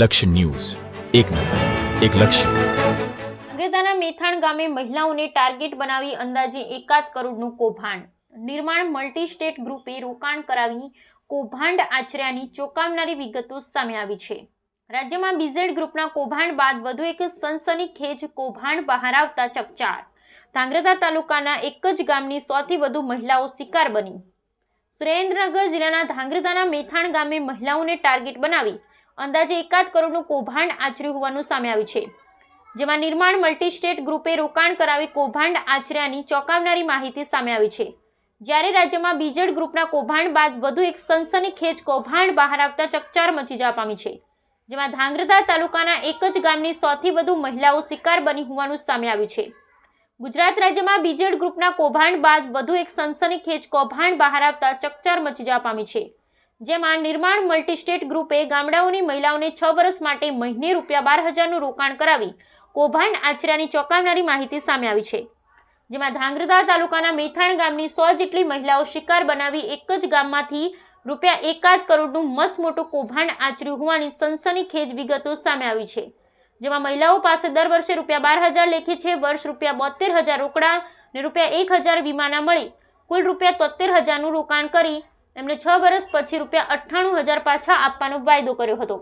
લક્ષ્ય ન્યૂઝ. એક નજર, એક લક્ષ્ય. અગ્રતાના મેથાણ ગામે મહિલાઓને ટાર્ગેટ બનાવી અંદાજે એકાદ કરોડનું કૌભાંડ. નિર્માણ મલ્ટી સ્ટેટ ગ્રુપે રોકાણ કરાવી કૌભાંડ આચર્યાની ચોંકાવનારી વિગતો સામે આવી છે. રાજ્યમાં બીઝેડ ગ્રુપના કૌભાંડ બાદ વધુ એક સનસનીખેજ કૌભાંડ બહાર આવતા ચકચાર. ધાંગ્રધા તાલુકાના એક જ ગામની સોથી વધુ મહિલાઓ શિકાર બની. સુરેન્દ્રનગર જિલ્લાના ધાંગ્રધાના મેથાણ ગામે મહિલાઓને ટાર્ગેટ બનાવી અંદાજે એકાદ કરોડનું કૌભાંડ આચર્યું હોવાનું સામે આવ્યું છે. જેમાં નિર્માણ મલ્ટી સ્ટેટ ગ્રુપે રોકાણ કરાવી કૌભાંડ આચર્યાની ચોંકાવનારી માહિતી સામે આવી છે. જ્યારે રાજ્યમાં બીજેડ ગ્રુપના કૌભાંડ બાદ વધુ એક સનસનીખેજ કૌભાંડ બહાર આવતા ચકચાર મચી જવા પામી છે. જેમાં ધાંગ્રધા તાલુકાના એક જ ગામની સૌથી વધુ મહિલાઓ શિકાર બની હોવાનું સામે આવ્યું છે. ગુજરાત રાજ્યમાં બીજેડ ગ્રુપના કૌભાંડ બાદ વધુ એક સનસનીખેજ કૌભાંડ બહાર આવતા ચકચાર મચી જવા પામી છે. જેમાં નિર્માણ મલ્ટીસ્ટેટ ગ્રુપે ગામડાઓની મહિલાઓને છ વર્ષ માટે મહિને રૂપિયા બાર હજારનું રોકાણ કરાવી કૌભાંડ આચર્યાની ચોંકાવનારી માહિતી સામે આવી છે. જેમાં ધાંગ્રધા તાલુકાના મેથાણ ગામની સો જેટલી મહિલાઓ શિકાર બનાવી એક જ ગામમાંથી રૂપિયા એકાદ કરોડનું મસ્ત મોટું કૌભાંડ આચર્યું હોવાની સનસનીખેજ વિગતો સામે આવી છે. જેમાં મહિલાઓ પાસે દર વર્ષે રૂપિયા બાર હજાર લેખે છે, વર્ષ રૂપિયા બોતેર હજાર રોકડા ને રૂપિયા એક હજાર વીમાના મળી, કુલ રૂપિયા તોતેર હજારનું રોકાણ કરી એમને છ વર્ષ પછી રૂપિયા અઠ્ઠાણું હજાર પાછા આપવાનો વાયદો કર્યો હતો.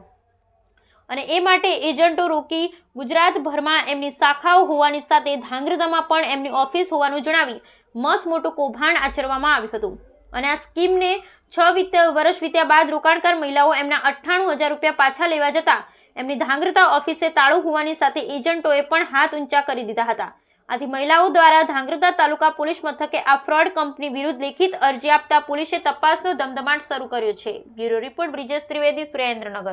અને એ માટે એજન્ટો રોકી ગુજરાતભરમાં એમની શાખાઓ હોવાની સાથે ધાંગ્રધામાં પણ એમની ઓફિસ હોવાનું જણાવી મસ્ત મોટું કૌભાંડ આચરવામાં આવ્યું હતું. અને આ સ્કીમને છ વિત, વર્ષ વીત્યા બાદ રોકાણકાર મહિલાઓ એમના અઠ્ઠાણું હજાર રૂપિયા પાછા લેવા જતા એમની ધાંગ્રતા ઓફિસે તાળું હોવાની સાથે એજન્ટોએ પણ હાથ ઊંચા કરી દીધા હતા. આથી મહિલાઓ દ્વારા ધાંગ્રતા તાલુકા પોલીસ મથકે આ ફ્રોડ કંપની વિરુદ્ધ લેખિત અરજી આપતા પોલીસે તપાસનો ધમધમાટ શરૂ કર્યો છે. Bureau report Brijesh Trivedi, Surendranagar.